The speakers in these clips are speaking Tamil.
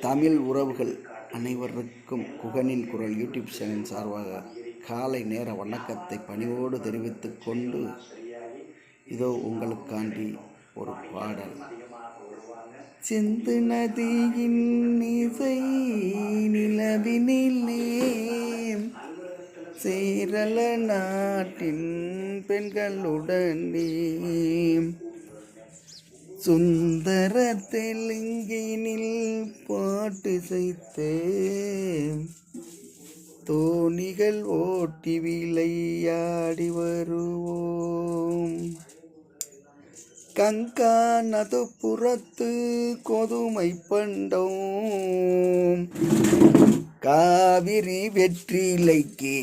தமிழ் உறவுகள் அனைவருக்கும் குகனின் குரல் யூடியூப் சேனல் சார்பாக காலை நேர வணக்கத்தை பணிவோடு தெரிவித்து கொண்டு இதோ உங்களுக்காண்டி ஒரு பாடல். சிந்து நதியின் இசை நிலவினிலே சேரல நாட்டின் பெண்களுடன் நீ சுந்தர தெலுங்கினில் பாட்டு செய்து தோணிகள் ஓட்டி விளையாடி வருவோம். கங்கா நது புறத்து கொதுமை பண்டோம். காவிரி வெற்றிலைக்கு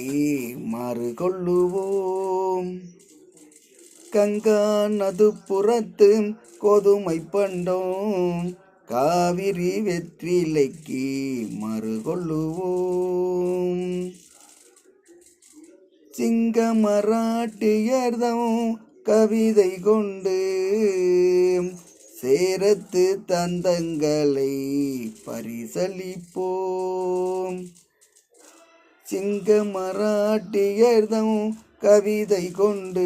மாறு கொள்ளுவோம். கங்கா நது புறத்து கோதுமை பண்டோம். காவிரி வெற்றிலைக்கு மறுகொள்ளுவோம். சிங்க மராட்டியர்தம் கவிதை கொண்டு சேரத்து தந்தங்களை பரிசளிப்போம். சிங்க மராட்டியர்தம் கவிதை கொண்டு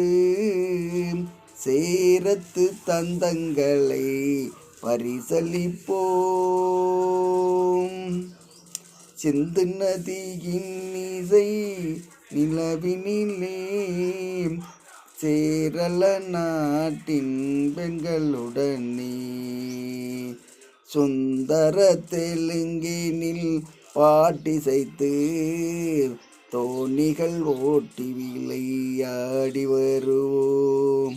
சேரத்து தந்தங்களை பரிசளிப்போம். சிந்து நதியின் இசை நிலவினிலே சேரல நாட்டின் பெண்களுடனே சுந்தர தெலுங்கினில் பாட்டிசைத்து தோணிகள் ஓட்டி விளையாடி வருவோம்.